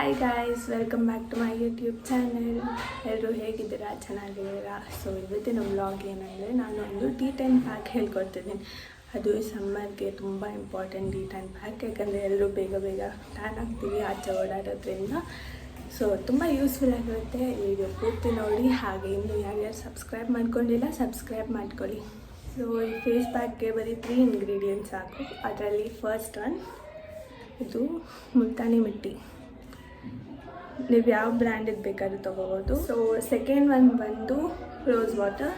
Hi guys welcome back to my YouTube channel ಎಲ್ಲರೂ ಹೇಗಿದ್ದೀರಾ? ಚೆನ್ನಾಗಿದ್ದೀರಾ? ಸೊ ಇವತ್ತಿನ ವ್ಲಾಗ್ ಏನಂದರೆ ನಾನು ಒಂದು ಟಿ ಟೆನ್ ಪ್ಯಾಕ್ ಹೇಳ್ಕೊಡ್ತಿದ್ದೀನಿ. ಅದು ಸಮ್ಮರ್ಗೆ ತುಂಬ ಇಂಪಾರ್ಟೆಂಟ್ ಟಿ ಟೈಮ್ ಪ್ಯಾಕ್ ಯಾಕಂದರೆ ಎಲ್ಲರೂ ಬೇಗ ಬೇಗ ಟ್ಯಾನ್ ಆಗ್ತೀವಿ ಆಚೆ ಓಡಾಡೋದ್ರಿಂದ. ಸೊ ತುಂಬ ಯೂಸ್ಫುಲ್ ಆಗಿರುತ್ತೆ ವಿಡಿಯೋ ಪೂರ್ತಿ ನೋಡಿ. ಹಾಗೆ ಇನ್ನು ಯಾರ್ಯಾರು ಸಬ್ಸ್ಕ್ರೈಬ್ ಮಾಡ್ಕೊಂಡಿಲ್ಲ ಸಬ್ಸ್ಕ್ರೈಬ್ ಮಾಡ್ಕೊಳ್ಳಿ. ಸೊ ಈ ಫೇಸ್ ಪ್ಯಾಕ್ಗೆ ಬರೀ ತ್ರೀ ಇಂಗ್ರೀಡಿಯೆಂಟ್ಸ್ ಸಾಕು. ಅದರಲ್ಲಿ ಫಸ್ಟ್ ಒನ್ ಇದು ಮುಲ್ತಾನಿ ಮಿಟ್ಟಿ. ನೀವು ಯಾವ ಬ್ರ್ಯಾಂಡಿದ್ದು ಬೇಕಾದ್ರೂ ತೊಗೋಬೋದು. ಸೊ ಸೆಕೆಂಡ್ ಒನ್ ಬಂದು ರೋಸ್ ವಾಟರ್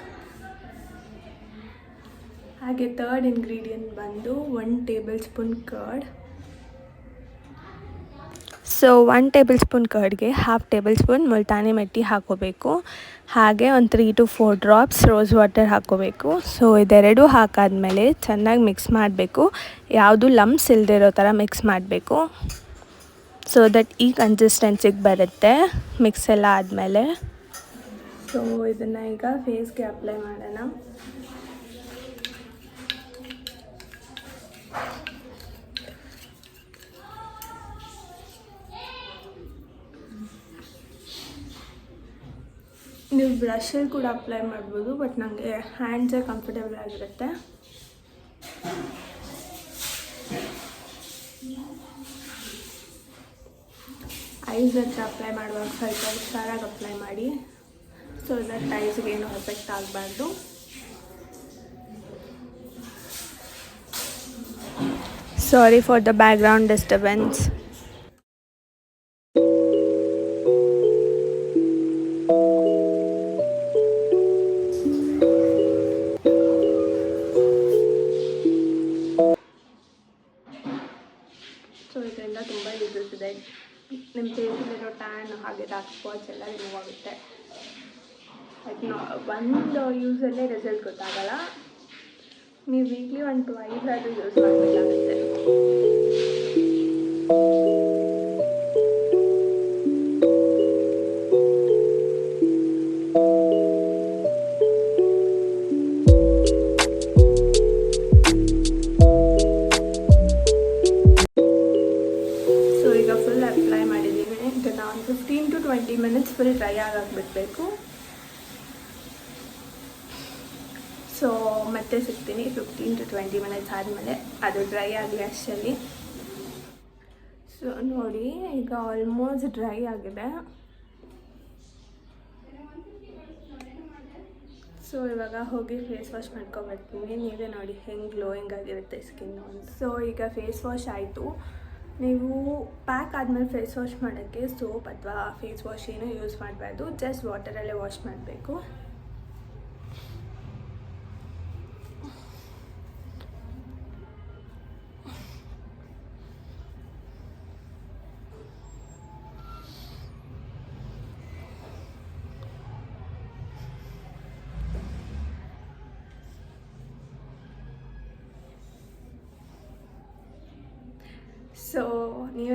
ಹಾಗೆ ತರ್ಡ್ ಇಂಗ್ರೀಡಿಯೆಂಟ್ ಬಂದು one tablespoon curd so one tablespoon ಕರ್ಡ್ಗೆ half tablespoon Multani mitti ಹಾಕೋಬೇಕು. ಹಾಗೆ ಒಂದು three to four drops rose water ಹಾಕೋಬೇಕು. ಸೊ ಇದೆರಡು ಹಾಕಾದ್ಮೇಲೆ ಚೆನ್ನಾಗಿ ಮಿಕ್ಸ್ ಮಾಡಬೇಕು. ಯಾವುದು ಲಮ್ಸ್ ಇರೋ ಥರ ಮಿಕ್ಸ್ ಮಾಡಬೇಕು. ಸೊ ದಟ್ ಈ ಕನ್ಸಿಸ್ಟೆನ್ಸಿಗೆ ಬರುತ್ತೆ ಮಿಕ್ಸ್ ಎಲ್ಲ ಆದಮೇಲೆ. ಸೊ ಇದನ್ನು ಈಗ ಫೇಸ್ಗೆ ಅಪ್ಲೈ ಮಾಡೋಣ. ನೀವು ಬ್ರಷಲ್ಲಿ ಕೂಡ ಅಪ್ಲೈ ಮಾಡ್ಬೋದು ಬಟ್ ನನಗೆ ಹ್ಯಾಂಡ್ಸೇ ಕಂಫರ್ಟೇಬಲ್ ಆಗಿರುತ್ತೆ. ಐಸ್ ಹತ್ರ ಅಪ್ಲೈ ಮಾಡುವಾಗ ಸ್ವಲ್ಪ ಹುಷಾರಾಗಿ ಅಪ್ಲೈ ಮಾಡಿ. ಸೊ ದಟ್ ಐಸ್ಗೆ ಏನು ಎಫೆಕ್ಟ್ ಆಗಬಾರ್ದು. Sorry for the background disturbance so ಇದರಿಂದ ತುಂಬ ಯೂಸಸ್ ಇದೆ ನಿಮ್ಮ ಫೇಸಲ್ಲಿರೋ ಟ್ಯಾನ್ ಹಾಗೆ ಡಾರ್ಕ್ ಸ್ಪಾಟ್ಸ್ ಎಲ್ಲ ರಿಮೂವ್ ಆಗುತ್ತೆ. ಲೈಕ್ ಒಂದು ಯೂಸಲ್ಲೇ ರಿಸಲ್ಟ್ ಗೊತ್ತಾಗಲ್ಲ. ನೀವು ವೀಕ್ಲಿ ಒಂದು ಟ್ವೈಸ್ ಆದರೂ ಯೂಸ್ ಮಾಡಬೇಕಾಗುತ್ತೆ. ಮಿನಿಟ್ಸ್ ಫುಲ್ ಡ್ರೈ ಆಗಕ್ಕೆ ಬಿಡಬೇಕು ಸೊ ಮತ್ತೆ ಸಿಗ್ತೀನಿ ಫಿಫ್ಟೀನ್ ಟು ಟ್ವೆಂಟಿ ಮಿನಿಟ್ಸ್ ಆದಮೇಲೆ. ಅದು ಡ್ರೈ ಆಗಲಿ ಅಷ್ಟಲ್ಲಿ ಸೊ ನೋಡಿ, ಈಗ ಆಲ್ಮೋಸ್ಟ್ ಡ್ರೈ ಆಗಿದೆ. ಸೊ ಇವಾಗ ಹೋಗಿ ಫೇಸ್ ವಾಶ್ ಮಾಡ್ಕೊಬರ್ತೀನಿ ನೀವೇ ನೋಡಿ ಹೆಂಗೆ ಗ್ಲೋಯಿಂಗ್ ಆಗಿರುತ್ತೆ ಸ್ಕಿನ್ನು ಅಂತ. ಸೊ ಈಗ ಫೇಸ್ ವಾಶ್ ಆಯಿತು. ನೀವು ಪ್ಯಾಕ್ ಆದಮೇಲೆ ಫೇಸ್ ವಾಶ್ ಮಾಡೋಕ್ಕೆ ಸೋಪ್ ಅಥವಾ ಫೇಸ್ ವಾಶ್ ಏನೂ ಯೂಸ್ ಮಾಡಬಾರ್ದು. ಜಸ್ಟ್ ವಾಟರಲ್ಲೇ ವಾಶ್ ಮಾಡಬೇಕು.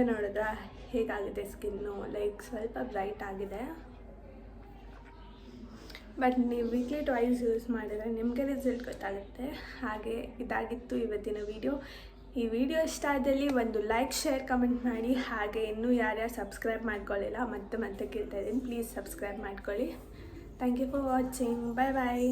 ನೋಡಿದ್ರ ಹೇಗಾಗಿದೆ ಸ್ಕಿನ್ನು? ಲೈಕ್ ಸ್ವಲ್ಪ ಬ್ರೈಟ್ ಆಗಿದೆ. ಬಟ್ ನೀವು ವೀಕ್ಲಿ ಟ್ವೈಸ್ ಯೂಸ್ ಮಾಡಿದರೆ ನಿಮಗೆ ರಿಸಲ್ಟ್ ಗೊತ್ತಾಗುತ್ತೆ. ಹಾಗೆ ಇದಾಗಿತ್ತು ಇವತ್ತಿನ ವಿಡಿಯೋ ಈ ವಿಡಿಯೋ ಇಷ್ಟ ಆದಲ್ಲಿ ಒಂದು ಲೈಕ್ ಶೇರ್ ಕಮೆಂಟ್ ಮಾಡಿ. ಹಾಗೆ ಇನ್ನೂ ಯಾರ್ಯಾರು ಸಬ್ಸ್ಕ್ರೈಬ್ ಮಾಡ್ಕೊಳ್ಳಿಲ್ಲ ಮತ್ತೆ ಮತ್ತೆ ಕೇಳ್ತಾ ಇದ್ದೀನಿ ಪ್ಲೀಸ್ ಸಬ್ಸ್ಕ್ರೈಬ್ ಮಾಡ್ಕೊಳ್ಳಿ. Thank you for watching bye bye